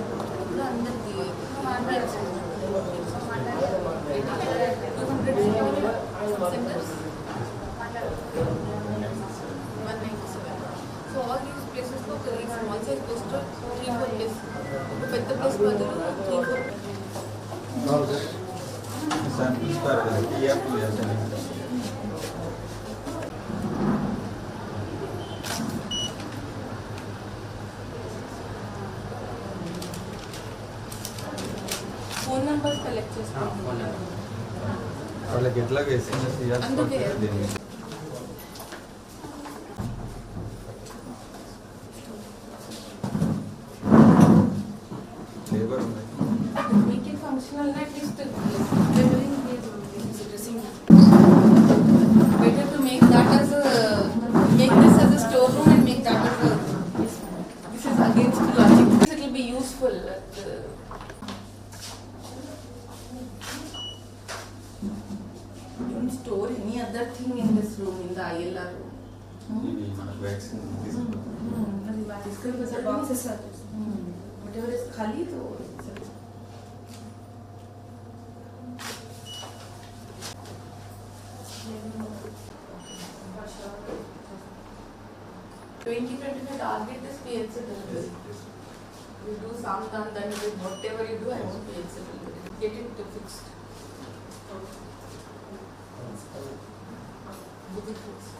ఇప్పుడు అందరిది two hundred centres one ninety వాళ్ళకి ఎట్లాగ ఎస్ఎంఎస్ ఇయర్స్ అందుకే. లేబర్ ఉంది make don't store any other thing in this room, in the ILR room. Whatever is You. Get it fixed. Okay. Get it fixed.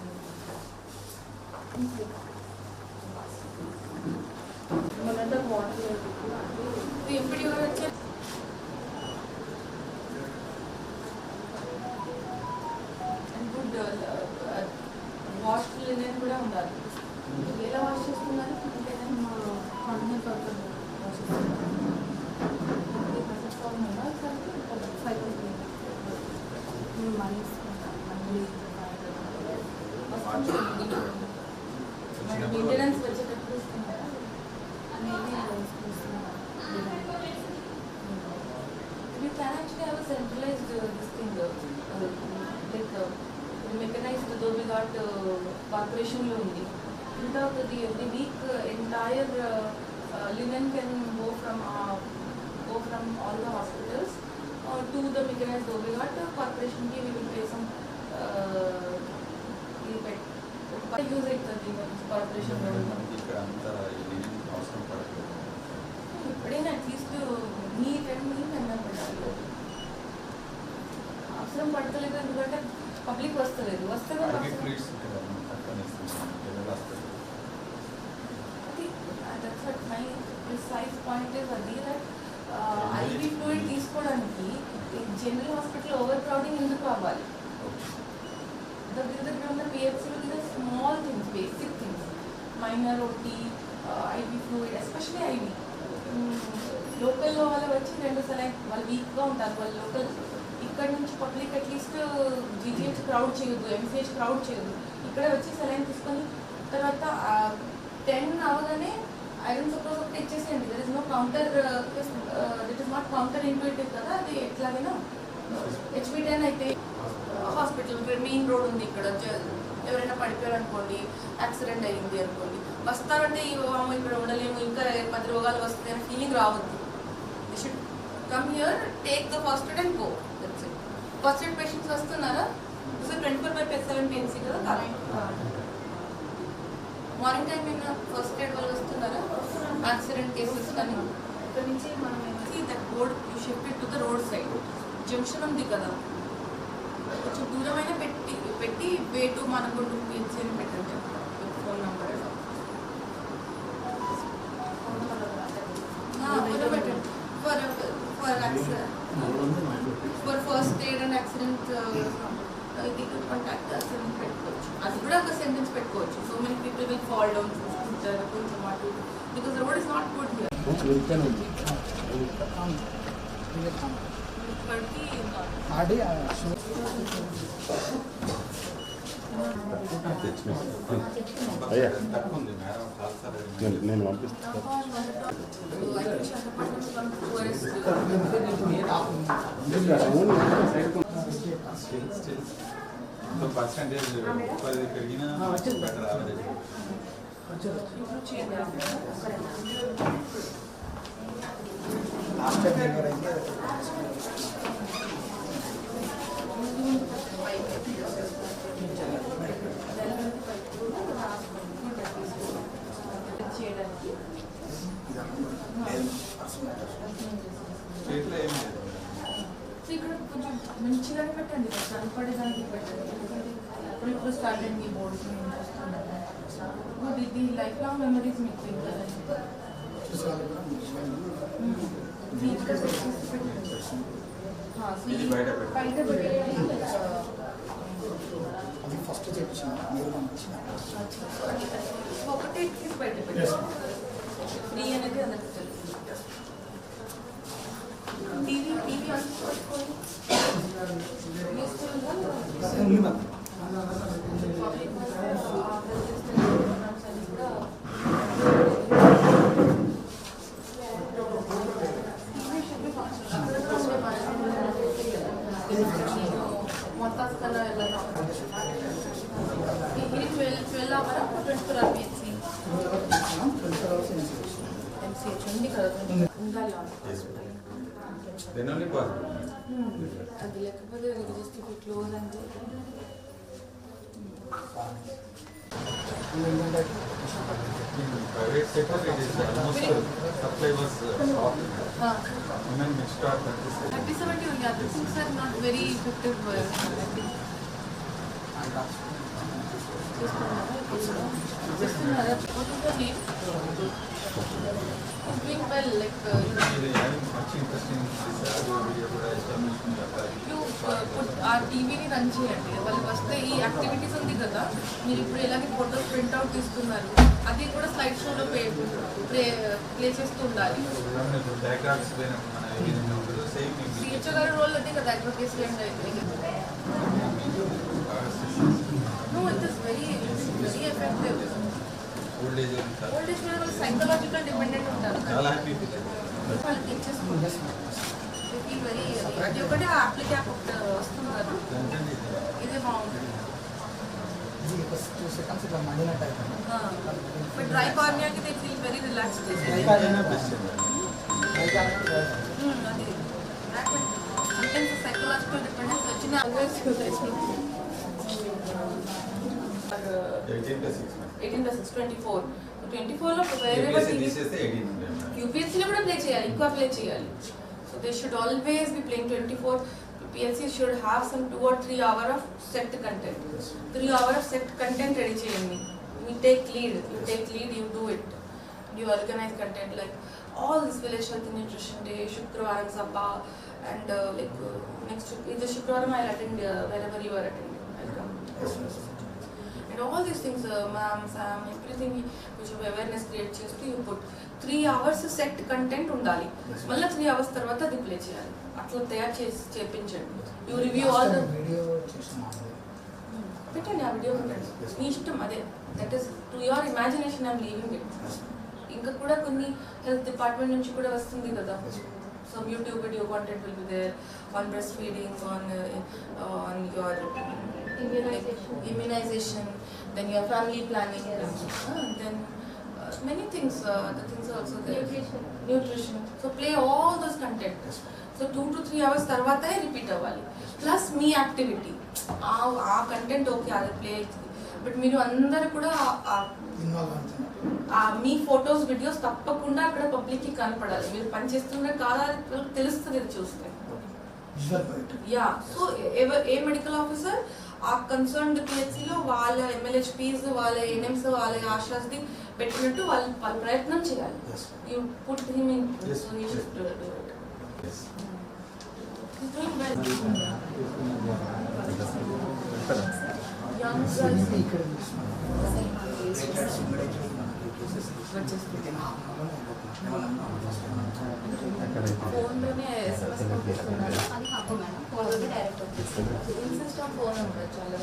ఎప్పుడు ఎవరు వచ్చారు maintenance వచ్చేటప్పుడు ఇస్తున్నారా We can actually have a centralized uh, this thing, uh, uh, like uh, mechanized though we got uh, corporation లో ఉంది without the every week uh, entire uh, uh, linen can go from uh, go from all the hospitals uh, to the mechanized though we got uh, corporation ki we will pay some ఎప్పుడైనా at least పడాలి అవసరం పడతలేదు ఎందుకంటే public వస్తలేదు వస్తే that's what my precise point is అది that fluid తీసుకోవడానికి general hospital over crowding ఎందుకు అవ్వాలి? Small things basic things minor OT IV fluid especially IV లోకల్లో వాళ్ళు వచ్చి రెండు సెలెక్ట్ వాళ్ళు వీక్గా ఉంటారు. వాళ్ళు లోకల్ ఇక్కడ నుంచి public at least GGH crowd చేయొద్దు ఎంసీహెచ్ క్రౌడ్ చేయొద్దు. ఇక్కడ వచ్చి సెలైన్ తీసుకొని తర్వాత uh, టెన్ అవగానే ఐరన్ సపోజ్ ఒకటి ఇచ్చేసేయండి there is no counter that is not counterintuitive కదా అది ఎట్లాగైనా హెచ్పి టెన్ అయితే హాస్పిటల్ మెయిన్ రోడ్ ఉంది ఇక్కడ పడిపోయారు అనుకోండి యాక్సిడెంట్ అయ్యింది అనుకోండి వస్తారంటే ఈ అమ్మ ఇక్కడ ఉండలేము ఇంకా పది రోగాలు వస్తాయి అనే ఫీలింగ్ రావద్దు. They should come here take the first aid and go that's it first aid patients వస్తున్నారా? Twenty four by seven PNC కదా కాలం మార్నింగ్ టైం అయినా ఫస్ట్ ఎయిడ్ వాళ్ళు వస్తున్నారా? యాక్సిడెంట్ కేసెస్ కానీ ఇక్కడ నుంచి మనం see that road you shifted to the road side junction ఉంది కదా. కొంచెం దూరమైన పెట్టి పెట్టి వే టు అని పెట్టండి. Phone number for for for first aid and accident ఇది కాంటాక్ట్ సెంటెన్స్ పెట్టుకోవచ్చు. అది కూడా ఒక సెంటెన్స్ పెట్టుకోవచ్చు. So many people will fall down చూసుకుంటారు కొంచెం అటు because road is not good here ఆడి అయ్యా. నేను పంపిస్తాను పర్సంటేజ్ పది పెరిగినా బెటర్ యావరేజ్ లాస్ట్ టైం ఎవరైతే చేయడానికి స్టేట్లో ఏం ఇక్కడ కొంచెం పెట్టండి. సరిపడేదానికి పెట్టండి ఇప్పుడు ఇప్పుడు స్టార్ట్ అయింది ఈ బోర్డ్స్ ఇది లైఫ్ లాంగ్ మెమరీస్ మీకు అది ఫస్ట్ చెప్పించిన మీరు పంపించిన ఒకటే తీసి బయట పెట్టండి ఫ్రీ అనేది అందరికి తెలుసు టీవీ టీవీ అనుకోండి ఉంది మ్యామ్ పబ్లిక్ ప్రోగ్రామ్స్ అన్ని కూడా మొత్తం కన్నా వెళ్ళాలి ఇది twelve twelve hour twenty four hour PHC twenty four hours MCH ఉంది కదా ఉండాలి దెన్ ఓన్లీ పాసిబుల్ అది లేకపోతే జస్ట్ ఇప్పుడు క్లోజ్ అంటే ఏంటంటే private sector it is almost supply was stop women mix stock కనిపిస్తుంది థర్టీ సెవెంటీ ఉంది అది things are not very effective ఆ టీవీని రన్ చేయండి వాళ్ళకి వస్తే ఈ యాక్టివిటీస్ ఉంది కదా మీరు ఇప్పుడు ఎలాగే ఫోటోస్ ప్రింట్అవుట్ తీస్తున్నారు అది కూడా స్లైడ్ షోలో ప్లే ప్లే ప్లే చేస్తూ ఉండాలి బ్యాక్గ్రౌండ్స్ పోయినప్పుడు మన ఏ విధంగా ఉంటుందో సేమ్ సిహెచ్ఓ గారి రోల్ అదే కదా advocacy and no it is very very effective old age old age వాళ్ళు సైకలాజికల్ డిపెండెంట్ ఉంటారు చాలా హ్యాపీ వాళ్ళకి ఇచ్చేసుకుంటారు వెరీ ఇది ఒకటే అప్లికేట్ వస్తున్నారు దానికంటే ఇదే బాగుంటుంది ఇది ఒక టూ సెకండ్స్ ఇట్లా మండినట్టు అయిపోయింది but dry కార్నియాకి they feel very relax best అది సమ్టైమ్స్ సైకలాజికల్ డిపెండెన్స్ వచ్చిన eighteen plus six twenty four. Twenty ఫోర్లో వేరే యూపీఎస్సీలో కూడా ప్లే చేయాలి ఎక్కువ ప్లే చేయాలి. So they should always be playing twenty four PSC should have some two or three hour of set content three hour of set content ready చేయండి. You take lead you take lead you do it you organise content like all this village health nutrition day శుక్రవారం సభ and like next ఇది శుక్రవారం I attend wherever you are attend welcome and all these things ma'am some everything కొంచెం awareness create చేస్తూ you put three hours set content ఉండాలి. మళ్ళీ three hours తర్వాత అది ప్లే చేయాలి. అట్లా తయారు చేసి చేపించండి. యూ రివ్యూ ఆల్ పెట్టండి ఆ వీడియో పెట్టండి. మీ ఇష్టం అదే. That is to your imagination I'm leaving it ఇంకా కూడా కొన్ని హెల్త్ డిపార్ట్మెంట్ నుంచి కూడా వస్తుంది కదా. Some YouTube video content will be there on breastfeeding on on your Immunization. immunization, then your family planning, uh, then uh, many things, uh, the things are also there. Nutrition. Nutrition. So play all those content. So two to three hours తర్వాతే repeat అవ్వాలి. Plus మీ activity ఆ ఆ content okay అది play అవుతుంది. But మీరు అందరు కూడా మీ ఫొటోస్ వీడియోస్ తప్పకుండా అక్కడ పబ్లిక్కి కనపడాలి. మీరు పని చేస్తున్నారు కాదా తెలుస్తుంది చూస్తే. Yeah so a medical officer ఆ కన్సర్న్డ్ పిహెచ్సిలో వాళ్ళ ఎమ్మెల్యేపీస్ వాళ్ళ ఎన్ఎంస్ వాళ్ళ ఆశాస్ది పెట్టినట్టు వాళ్ళు వాళ్ళ ప్రయత్నం చేయాలి Yes. You put him in Yes. So he should do it Yes. He's doing well. Young ఇది girls. ఇక్కడ చూస్తున్నాను. వచ్చేస్తుంది ఎక్కడైతే ఫోన్లోనే ఎస్ఎంఎస్ పంపిస్తున్నారు అది కాదు మేడం డైరెక్ట్ వచ్చేస్తుంది ఇన్సిస్ట్ ఆన్ ఫోన్ ఉంటుంది చాలా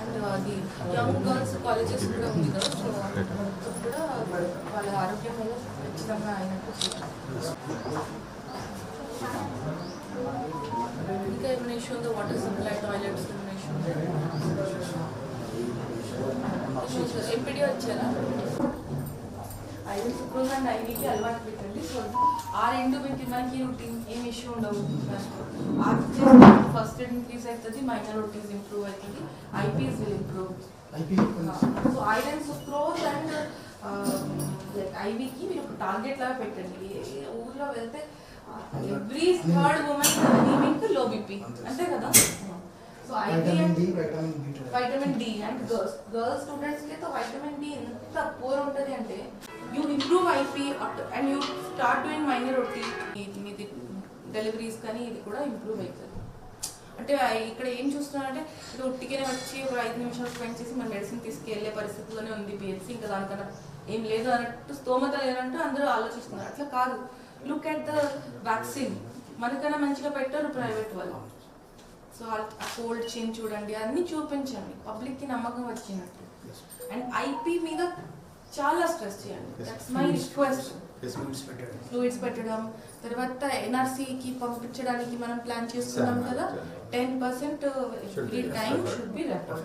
అండ్ అది యంగ్ గర్ల్స్ కాలేజెస్ కూడా ఉంది కదా సో కూడా వాళ్ళ ఆరోగ్యం వల్ల ఖచ్చితంగా అయినట్టు ఇంకా ఏమైనా ఇష్యూ ఉందో వాటర్ సప్లై టాయిలెట్స్ ఏమైనా ఇష్యూ ఇష్యూస్ ఎంపీడీ వచ్చారా ఐదు శుక్రవారం అండ్ ఐడీకి అలవాటు పెట్టండి. సో ఆ రెండు పెట్టి మనకి రొటీన్ ఏం ఇష్యూ ఉండవు. ఫస్ట్ ఎయిడ్ ఇంక్రీజ్ అవుతుంది మైనర్ రొటీన్స్ ఇంప్రూవ్ అవుతుంది IPS will improve so iron sucrose and like ఐవీకి మీరు ఒక టార్గెట్ లాగా పెట్టండి. ఊర్లో వెళ్తే ఎవ్రీ థర్డ్ ఉమెన్ అనీమిక్లో బీపీ అంతే. కదా? So IP vitamin D and girls girls స్టూడెంట్స్కి అయితే వైటమిన్ డి ఎంత పూర్ ఉంటుంది అంటే you improve IP and you start doing minor ఒట్టి మీది డెలివరీస్ కానీ ఇది కూడా ఇంప్రూవ్ అవుతుంది. అంటే ఇక్కడ ఏం చూస్తున్నారంటే ఇది ఒట్టిగానే వచ్చి ఒక ఐదు నిమిషాలు స్పెండ్ చేసి మన మెడిసిన్ తీసుకెళ్ళే పరిస్థితిలోనే ఉంది పిహెచ్సి ఇంకా దానికన్నా ఏం లేదు అన్నట్టు స్తోమత లేదంటూ అందరూ ఆలోచిస్తున్నారు. అట్లా కాదు. లుక్ అట్ ద వ్యాక్సిన్ మనకన్నా మంచిగా పెట్టారు ప్రైవేట్ వాళ్ళు. సో ఆ కోల్డ్ చైన్ చూడండి అన్ని చూపించండి. పబ్లిక్కి నమ్మకం వచ్చినట్టు. అండ్ ఐపీ మీద చాలా స్ట్రెస్ చేయండి దట్స్ మై రిక్వెస్ట్ ఫ్లూయిడ్స్ పెట్టడం. తర్వాత NRC కి పంపించడానికి మనం ప్లాన్ చేస్తున్నాం కదా ten percent every time should be refer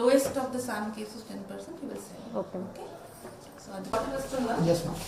lowest of the some cases ten percent you will say okay so అది వస్తుందా? Yes ma'am